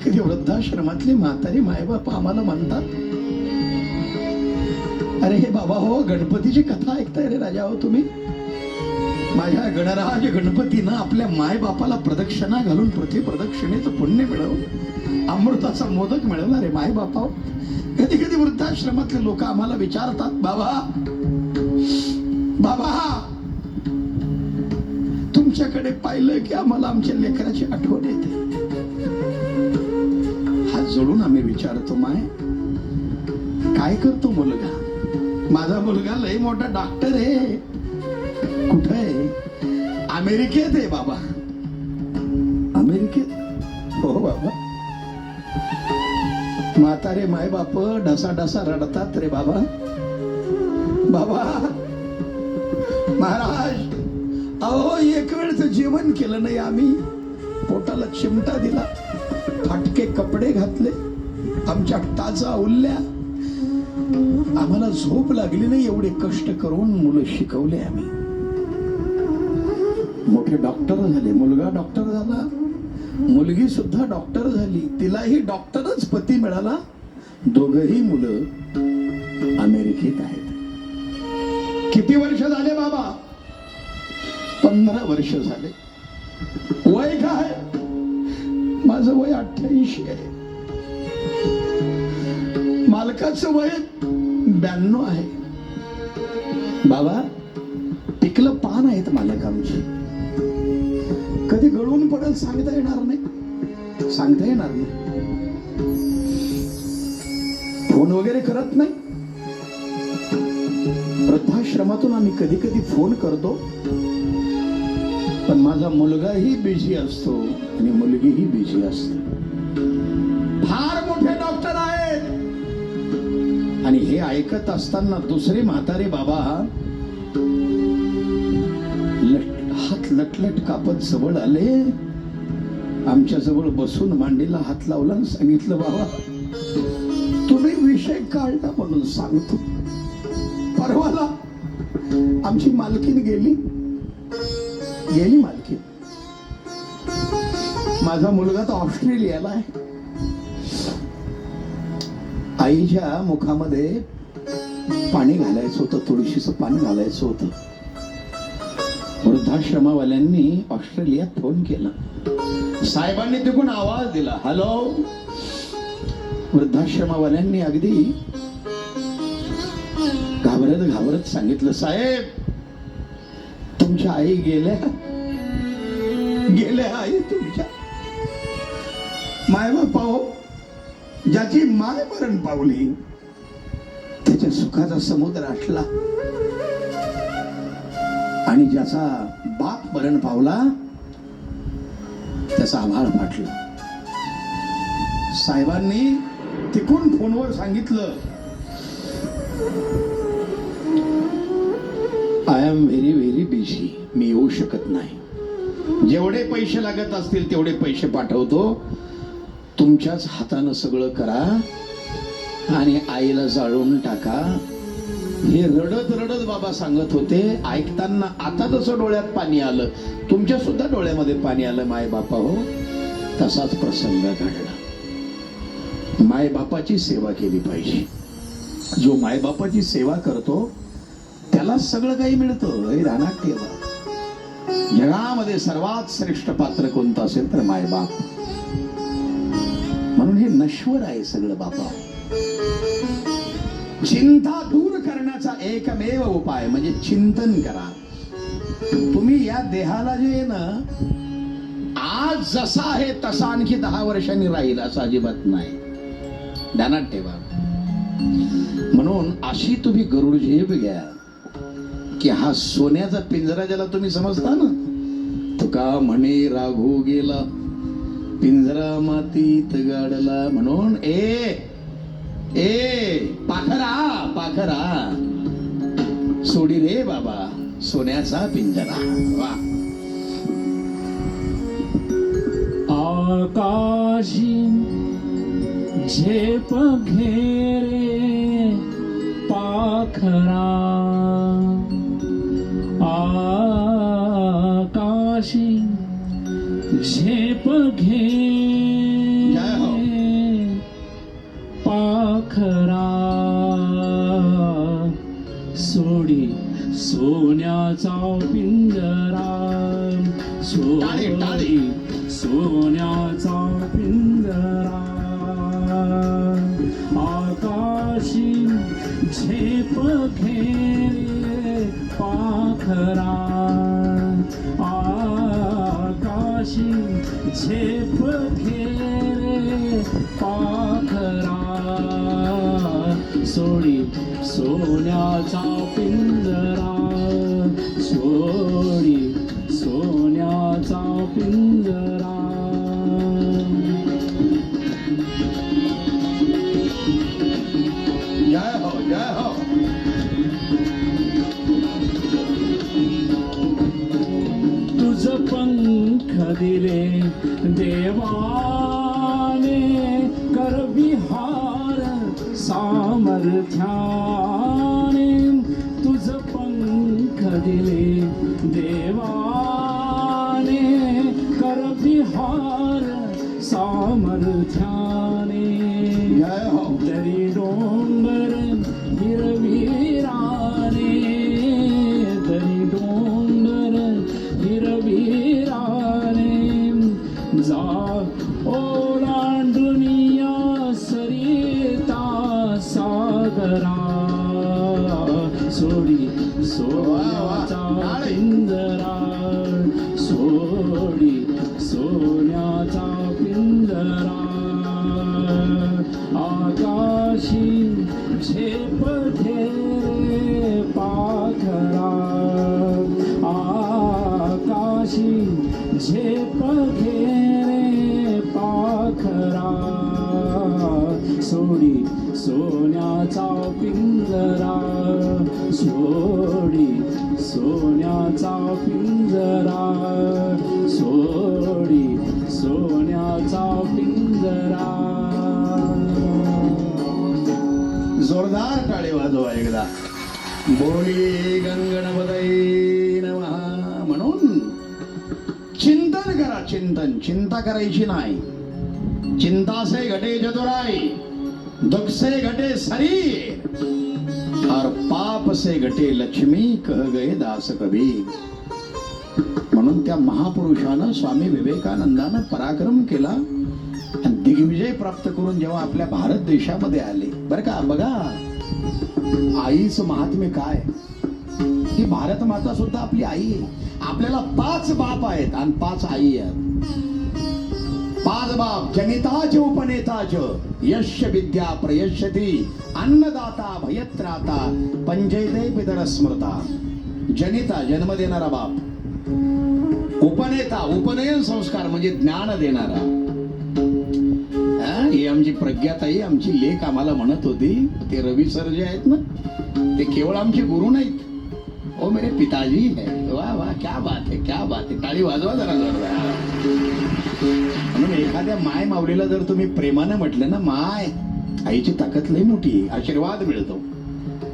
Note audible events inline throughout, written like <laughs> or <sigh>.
कधी कधी वृद्धाश्रमातले म्हातारे मायबाप आम्हाला म्हणतात? अरे हे बाबा हो गणपतीची कथा ऐकताय रे राजा हो तुम्ही? माझ्या गणराज गणपतीनं आपल्या मायबापाला प्रदक्षिणा घालून पृथ्वी प्रदक्षिणेचं पुण्य मिळवलं. अमृताचा मोदक मिळवला रे मायबापा कधी कधी वृद्धाश्रमातले लोक आम्हाला विचारतात बाबा बाबा तुमच्याकडे पाहिलं की आम्हाला आमच्या लेकराची आठवण येते. जोडून आम्ही विचारतो माय काय करतो मुलगा? माझा मुलगा लय मोठा डॉक्टर आहे. कुठं आहे? अमेरिकेत आहे बाबा. अमेरिकेत? हो बाबा. म्हातारे माय बाप ढसा ढसा रडतात रे बाबा. बाबा महाराज अहो एक वेळच जेवण केलं नाही आम्ही. पोटाला चिमटा दिला. फाटके कपडे घातले आमच्या टाचा उल्ल्या आम्हाला झोप लागली नाही एवढे कष्ट करून मुलं शिकवले आम्ही. मोठे डॉक्टर झाले मुलगा डॉक्टर झाला. मुलगी सुद्धा डॉक्टर झाली. तिलाही डॉक्टरच पती मिळाला. दोघही मुलं अमेरिकेत आहेत. किती वर्ष झाले बाबा? पंधरा वर्ष झाले. वय काय? माझं वय अठ्ठ्याऐंशी आहे. मालकाचं वय ब्याण्णव आहे. बाबा पिकलं पान आहेत मालक आमची. कधी गळून पडेल सांगता येणार नाही. सांगता येणार नाही. फोन वगैरे करत नाही. वृद्धाश्रमातून आम्ही कधी कधी फोन करतो. पण माझा मुलगाही बिझी असतो आणि मुलगीही बिझी असते. फार मोठे डॉक्टर आहेत. आणि हे ऐकत असताना दुसरे म्हातारे बाबा लट- हात लटलट कापत जवळ आले. आमच्या जवळ बसून मांडीला हात लावला आणि सांगितलं बाबा तुम्ही विषय काढला म्हणून सांगतो. परवाला आमची मालकीन गेली. गेली मालकीन माझा मुलगा तर ऑस्ट्रेलियाला आहे. आईच्या मुखामध्ये पाणी घालायचं होतं तुळशीचं पाणी घालायचं होतं. वृद्धाश्रमावाल्यांनी ऑस्ट्रेलियात फोन केला. साहेबांनी तिकडून आवाज दिला. हॅलो? वृद्धाश्रमावाल्यांनी अगदी घाबरत घाबरत सांगितलं साहेब तुमच्या आई गेल्या. गेल्या आई तुमच्या. माय पाहो ज्याची माय मरण पावली त्याच्या सुखाचा समुद्र आठला आणि ज्याचा बाप मरण पावला त्याचा आभाळ फाटला. साहेबांनी तिकून फोनवर सांगितलं I am very very busy मी येऊ शकत नाही. जेवढे पैसे लागत असतील तेवढे पैसे पाठवतो. तुमच्याच हातानं सगळं करा आणि आईला जाळून टाका. हे रडत रडत बाबा सांगत होते. ऐकताना आता जसं डोळ्यात पाणी आलं. तुमच्या सुद्धा डोळ्यामध्ये पाणी आलं माय बापा हो. तसाच प्रसंग घडला. माय बापाची सेवा केली पाहिजे. जो मायबापाची सेवा करतो त्याला सगळं काही मिळतं. हे ठेवा. जगामध्ये सर्वात श्रेष्ठ पात्र कोणतं असेल तर मायबाप. म्हणून हे नश्वर आहे सगळं बापा चिंता दूर करण्याचा एकमेव उपाय म्हणजे चिंतन करा. तुम्ही या देहाला जे आहे ना आज जसा आहे तसा आणखी दहा वर्षांनी राहील असं अजिबात नाही. ध्यानात ठेवा. म्हणून अशी तुम्ही गरुड झेप घ्या. की हा सोन्याचा पिंजरा ज्याला तुम्ही समजता ना तुका म्हणे राघू गेला? पिंजरा मातीत गाडला म्हणून ए ए पाखरा पाखरा सोडी रे बाबा सोन्याचा पिंजरा. वा. आकाशी झेप घेरे पाखरा. झेप घे हो। पाखरा। सोडी सोन्याचा पिंड झेप घेरे पाखरा सोडी सोन्याचा पिंजरा. खदिरे देवाने कर विहार सामर्थ्याने तुझ पंख दिले. देवाने कर विहार सामर्थ्याने घेरे पाखरा सोडी सोन्याचा पिंजरा सोडी सोन्याचा पिंजरा सोडी सोन्याचा पिंजरा. जोरदार टाळे वाजवा एकदा. बोली गंगणपतये नमहा म्हणून करा चिंतन चिंता करायची नाही चिंता से घटे चतुराई दुख से घटे शरीर और पाप से घटे लक्ष्मी कह गए दास कबीर म्हणून त्या महापुरुषानं स्वामी विवेकानंदानं पराक्रम केला आणि दिग्विजय प्राप्त करून जेव्हा आपल्या भारत देशामध्ये आले बरं का बघा आईचं महात्म्य काय ही भारत माता सुद्धा आपली आई आहे. आपल्याला पाच बाप आहेत आणि पाच आई आहेत. पाच बाप जनिताज उपनेताज. यश विद्या प्रयशती अन्नदाता भयत्राता पंजयदे पितर स्मृता. जनिता जन्म देणारा बाप. उपनेता उपनयन संस्कार म्हणजे ज्ञान देणारा. हा, ही आमची प्रज्ञाताई आमची लेख आम्हाला म्हणत होती. ते रवी सर जे आहेत ना ते केवळ आमचे गुरु नाहीत. ओ मेरे पिताजी है। वा वा क्या बात है क्या बात है। टाळी वाजवा जरा जोरदार म्हणून एखाद्या माय माऊलीला जर तुम्ही प्रेमानं म्हटलं ना माय आईची ताकद लई मोठी आशीर्वाद मिळतो.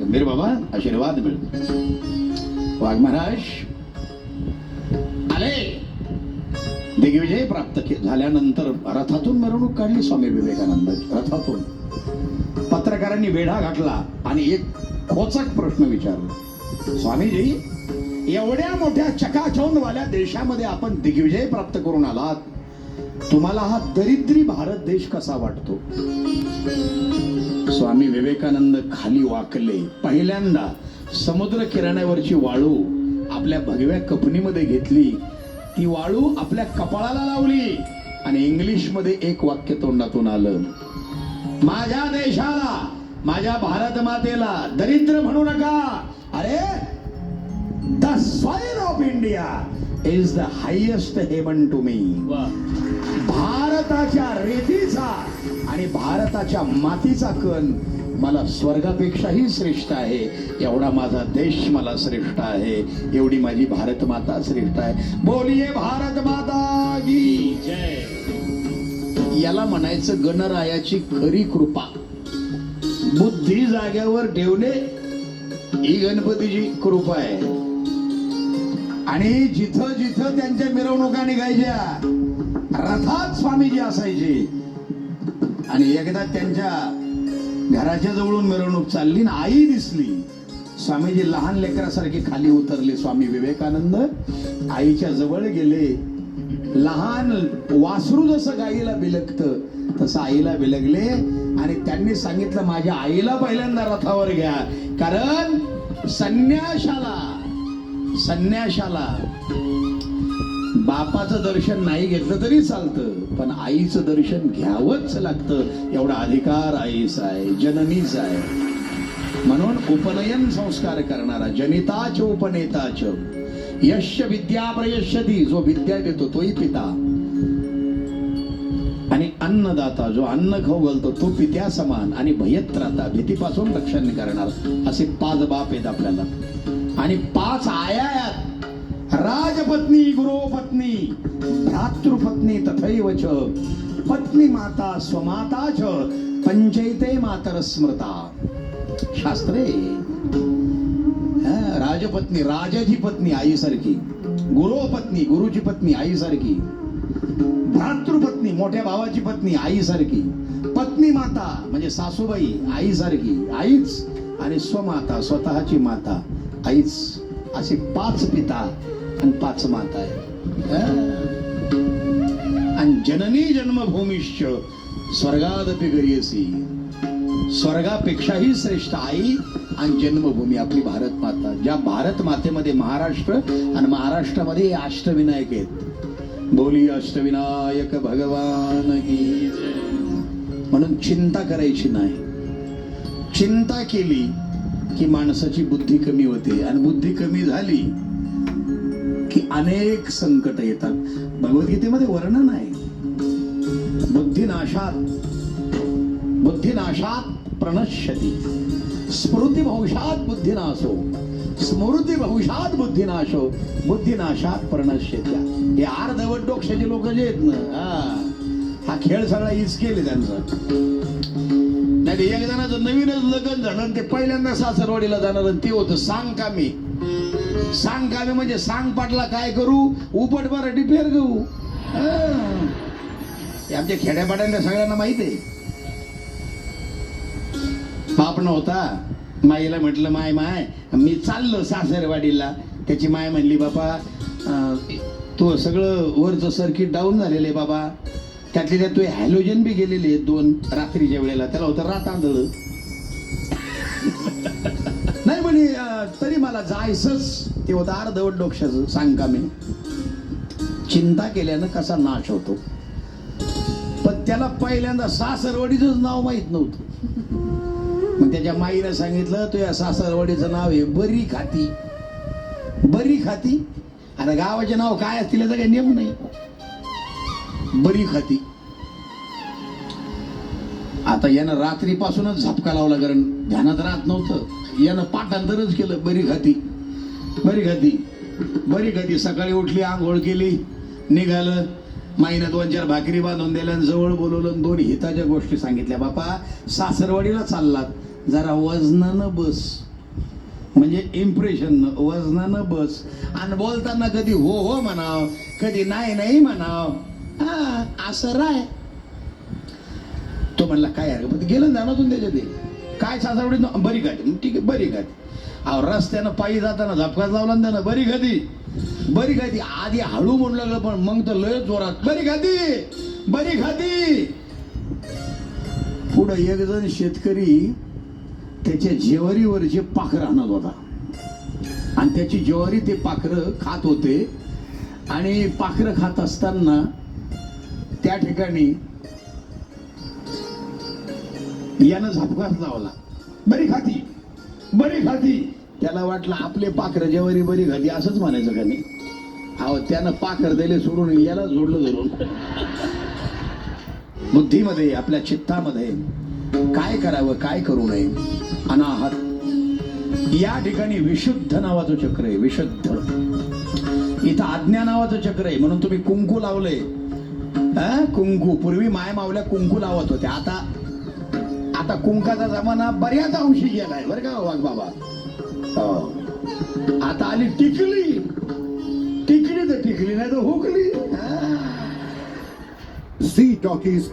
गंभीर बाबा आशीर्वाद मिळतो. वाघ महाराज आले. दिग्विजय प्राप्त के- झाल्यानंतर रथातून मिरवणूक काढली स्वामी विवेकानंद रथातून. पत्रकारांनी वेढा घातला आणि एक खोचक प्रश्न विचारला. स्वामीजी एवढ्या मोठ्या चकाचौंधवाल्या देशामध्ये आपण दिग्विजय प्राप्त करून आलात. तुम्हाला हा दरिद्री भारत देश कसा वाटतो? स्वामी विवेकानंद खाली वाकले. पहिल्यांदा समुद्र किराण्यावरची वाळू आपल्या भगव्या कपनीमध्ये घेतली. ती वाळू आपल्या कपाळाला लावली आणि इंग्लिशमध्ये एक वाक्य तोंडातून आलं. माझ्या देशाला माझ्या भारत मातेला दरिद्र म्हणू नका. अरे the soil of India is the highest heaven to me भारताच्या रेतीचा आणि भारताच्या मातीचा कण मला स्वर्गापेक्षाही श्रेष्ठ आहे. एवढा माझा देश मला श्रेष्ठ आहे. एवढी माझी भारत माता श्रेष्ठ आहे. बोलिये भारत माता की. जय. याला म्हणायचं गणरायाची खरी कृपा. बुद्धी जाग्यावर ठेवणे ही गणपतीची कृपा आहे. आणि जिथं जिथं त्यांच्या मिरवणुका निघायच्या रथात स्वामीजी असायचे. आणि एकदा त्यांच्या घराच्या जवळून मिरवणूक चालली ना आई दिसली. स्वामीजी लहान लेकरासारखे खाली उतरले. स्वामी विवेकानंद आईच्या जवळ गेले. लहान वासरू जसं गाईला बिलकतं तसं आईला विलगले आणि त्यांनी सांगितलं माझ्या आईला पहिल्यांदा रथावर घ्या. कारण संन्याशाला संन्याशाला बापाचं दर्शन नाही घेतलं तरी चालतं पण आईचं दर्शन घ्यावंच लागतं. एवढा अधिकार आईस आहे जननीच आहे. म्हणून उपनयन संस्कार करणारा जनिताच उपनेताच यश विद्या प्रयशती जो विद्या देतो तोही पिता. आणि अन्नदाता जो अन्न खाऊ घालतो तो पित्या समान आणि भयत्राता भीतीपासून रक्षण करणार असे पाच बाप आहेत आपल्याला. आणि पाच आया आहेत. राजपत्नी गुरुपत्नी भ्रातृपत्नी तथैव च पत्नी माता स्वमाता च पंचैते मातर स्मृता. शास्त्रे. हा, राजपत्नी राजाची पत्नी आईसारखी गुरुपत्नी गुरुची पत्नी आईसारखी. भ्रातृपत्नी मोठ्या भावाची पत्नी आईसारखी. पत्नी माता म्हणजे सासूबाई आईसारखी. आईच आणि स्वमाता स्वतःची माता. आईच असे पाच पिता आणि पाच माता आहेत. आणि जननी जन्मभूमिश्च स्वर्गादपि गरीयसी. स्वर्गापेक्षाही श्रेष्ठ आई आणि जन्मभूमी आपली भारत माता. ज्या भारत मातेमध्ये महाराष्ट्र आणि महाराष्ट्रामध्ये अष्टविनायक आहेत. बोली अष्टविनायक भगवान की म्हणून चिंता करायची नाही. चिंता केली की माणसाची बुद्धी कमी होते. आणि बुद्धी कमी झाली की अनेक संकट येतात. भगवद्गीतेमध्ये वर्णन आहे. बुद्धिनाशात बुद्धिनाशात प्रणश्यती. स्मृती भविष्यात बुद्धिनाशो स्मृती भविष्यात बुद्धिनाशो बुद्धिनाशात प्रणश्यत्या हे अर्धवट डोक्षाचे लोक जे आहेत ना हा हा खेळ सगळा हीच केले त्यांचा. नाही एक जणाचं नवीनच लग्न झालं आणि ते पहिल्यांदा सासरवाडीला जाणार आणि ते होतं सांग का मी सांग का मी म्हणजे सांग पाटला काय करू? उपट मराठी फेर घेऊ. हे. आमच्या खेड्यापाड्यांना सगळ्यांना माहीत आहे. पाप नव्हता माईला म्हटलं माय माय मी चाललो सासरवाडीला. त्याची माय म्हणली बाबा तू तो सगळं वरचं सर्किट डाऊन झालेलं आहे बाबा. त्यातले त्यात तो हॅलोजन बी गेलेले आहेत दोन रात्रीच्या वेळेला. त्याला होतं रात आंधळ. <laughs> नाही म्हणे तरी मला जायचंच. ते होतं अर्धवट डोक्षाचं सांग का मी. चिंता केल्यानं कसा नाश होतो. पण त्याला पहिल्यांदा सासरवाडीच नाव माहीत नव्हतं. मग त्याच्या माईनं सांगितलं तो या सासरवाडीचं नाव आहे बरी खाती. बरी खाती? आता गावाचे नाव काय असतील याचा काही नियम नाही. बरी खाती. आता यानं रात्रीपासूनच झपका लावला कारण ध्यानात राहत नव्हतं. यानं पाठांतरच केलं बरी खाती. बरी खाती. बरी खाती. सकाळी उठली आंघोळ केली निघालं. माईनं दोन चार भाकरी बांधून दिल्या जवळ बोलवलं आणि दोन हिताच्या गोष्टी सांगितल्या. बापा सासरवाडीला चाललात. जरा वजनानं बस. म्हणजे इम्प्रेशन वजनानं बस. आणि बोलताना कधी हो हो म्हणाव कधी नाही नाही म्हणाव. हा असं राय. तो म्हणला काय अरे गेलं जाणार जाणतून त्याच्यात ते काय सासावडी बरी खाती मग ठीक आहे बरी खाती अहो रस्त्यानं पायी जाताना झपकाच लावला ना त्यानं बरी खाती बरी खाती आधी हळू म्हणू लागलं पण मग तर लय जोरात बरी खाती बरी खाती पुढं एक जण शेतकरी त्याच्या जेवारीवरचे पाखरं आणत होता आणि त्याची ज्वारी ते पाखरं खात होते. आणि पाखरं खात असताना त्या ठिकाणी यानं झापकाच लावला. बरी खाती. बरी खाती. त्याला वाटलं आपले पाखरं जेवारी बरी खाती असंच म्हणायचं का नाही? अहो त्यानं पाखर दिले सोडून याला जोडलं धरून. बुद्धीमध्ये आपल्या चित्तामध्ये. काय करावं काय करू नये? अनाहत. या ठिकाणी विशुद्ध नावाचं चक्र आहे विशुद्ध. इथं आज्ञा नावाचं चक्र आहे म्हणून तुम्ही कुंकू लावले. कुंकू. पूर्वी माय मावल्या कुंकू लावत होत्या. आता आता कुंकाचा जमाना बऱ्याच अंशी गेलाय. बरं का वाघ बाबा? हो. आता आली टिकली. टिकली तर टिकली नाही तर हुकली सी झी टॉकीज